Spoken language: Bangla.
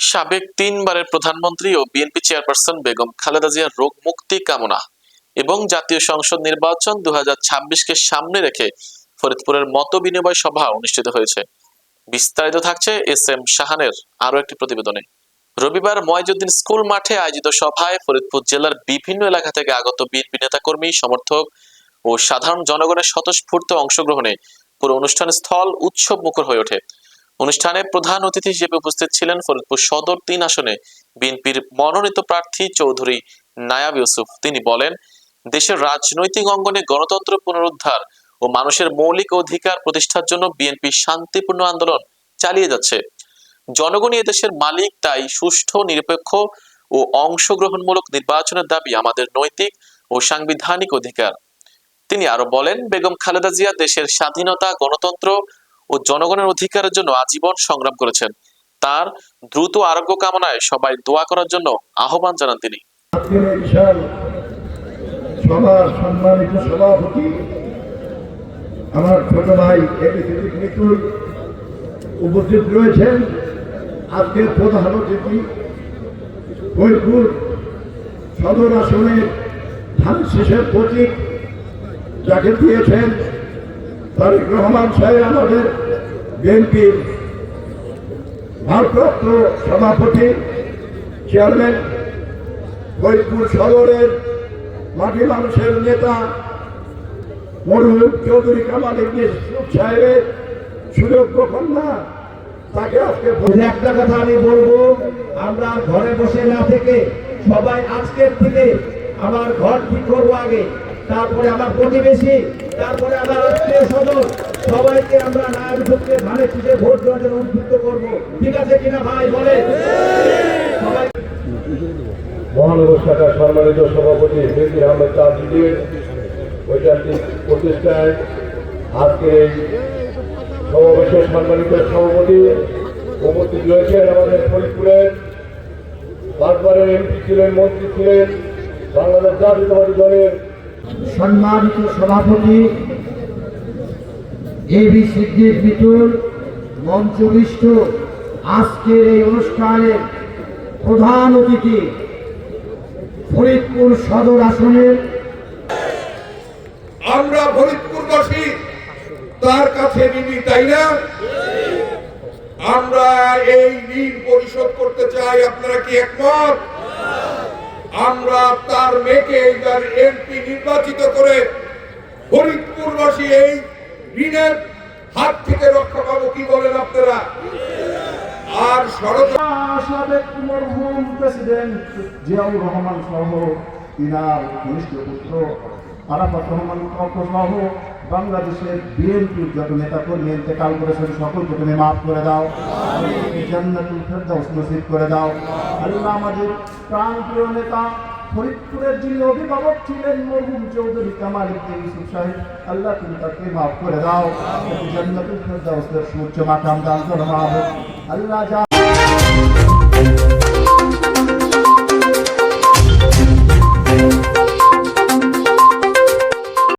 সাবেক তিনবারের প্রধানমন্ত্রী ও বিএনপি চেয়ারপারসন বেগম খালেদা জিয়ার রোগ মুক্তি কামনা এবং জাতীয় সংসদ নির্বাচন দু কে সামনে রেখে ফরিদপুরের মত বিনিময় সভা অনুষ্ঠিত হয়েছে। বিস্তারিত থাকছে এস এম শাহানের আরও একটি প্রতিবেদনে। রবিবার ময়জুদ্দিন স্কুল মাঠে আয়োজিত সভায় ফরিদপুর জেলার বিভিন্ন এলাকা থেকে আগত বিএনপি নেতাকর্মী, সমর্থক ও সাধারণ জনগণের স্বতঃস্ফূর্ত অংশগ্রহণে পুরো অনুষ্ঠান স্থল উৎসব মুখর হয়ে ওঠে। অনুষ্ঠানে প্রধান অতিথি হিসেবে উপস্থিত ছিলেন ফরিদপুর সদর তিন আসনে বিএনপির মনোনীত প্রার্থী চৌধুরী নায়াব ইউসুফ। তিনি বলেন, দেশের রাজনৈতিক অঙ্গনে গণতন্ত্র পুনরুদ্ধার ও মানুষের মৌলিক অধিকার প্রতিষ্ঠার জন্য বিএনপি শান্তিপূর্ণ আন্দোলন চালিয়ে যাচ্ছে। জনগণই এদেশের মালিক, তাই সুষ্ঠু, নিরপেক্ষ ও অংশগ্রহণমূলক নির্বাচনের দাবি আমাদের নৈতিক ও সাংবিধানিক অধিকার। তিনি আরও বলেন, বেগম খালেদা জিয়া দেশের স্বাধীনতা, গণতন্ত্র ও জনগণের অধিকারের জন্য আজীবন সংগ্রাম করেছেন। তার দ্রুত আরোগ্য কামনায় সবাই দোয়া করার জন্য আহ্বান জানান তিনি। আমার ছোট ভাই মিতুল উপস্থিত রয়েছেন। আজকের প্রধান অতিথি ফরিদপুর সদর আসনের ধান শেষের প্রতীক যাকে দিয়েছেন তারেক রহমান সাহেব আমাদের বিএনপির ভারপ্রাপ্ত সভাপতি, চেয়ারম্যান, ফরিদপুর সদরের মাটি মানুষের নেতা মরহুম চৌধুরী কামাল ইবলিস সাহেবের সুযোগ্য কন্যা তাকে আজকে একটা কথা আমি বলব, আমরা ঘরে বসে না থেকে সবাই আজকের থেকে আমার ঘর ঠিক করব আগে, তারপরে আমার প্রতিবেশী তারপরে আমার আত্মীয় স্বজন সবাইকে আমরা নায়ক ঢুকতে ধানের শীষে ভোট দেওয়ার জন্য উদ্বুদ্ধ করব। ঠিক আছে কিনা ভাই বলে মহানগর শাখার সম্মানিত সভাপতি ফিরকি আহমেদ তাজুদ্দিন ঐতিহাসিক প্রতিষ্ঠায় আজকে সমাবেশের সম্মানিত সভাপতি উপস্থিত রয়েছেন আমাদের ফরিদপুরের পাঁচবারের এমপি ছিলেন, মন্ত্রী ছিলেন বাংলাদেশ জাতীয়তাবাদী দলের সম্মানিত সভাপতি এ বি সিদ্দিক মিতুল, মঞ্চবিষ্ট, আজকের এই অনুষ্ঠানের প্রধান অতিথি ফরিদপুর সদর আসনের আমরা ফরিদপুরবাসী, তার কাছে ঋণী তাই না? আমরা এই ঋণ পরিশোধ করতে চাই, আপনারা কি একমত? আমরা তার মেয়েকে এইবার এমপি নির্বাচিত করে ফরিদপুরবাসী এই ঋণের হাত থেকে রক্ষা পাবো কি বলেন আপনারা? আর সাবেক প্রেসিডেন্ট জিয়াউর রহমান বাংলাদেশের সকলকে তুমি মাফ করে দাও। জান্নাতুল ফেরদাউস নসিব করে দাও। আল্লাহ আমাদের প্রাণপ্রিয় নেতা ফরিদপুরের যিনি অভিভাবক ছিলেন মরহুম চৌধুরী কামাল ইবনে ইউসুফ সাহেব আল্লাহ তুমি তাকে মাফ করে দাও। জান্নাতুল ফেরদাউসের সূর্য মাকাম দান করো মাহবুব আল্লাহ যা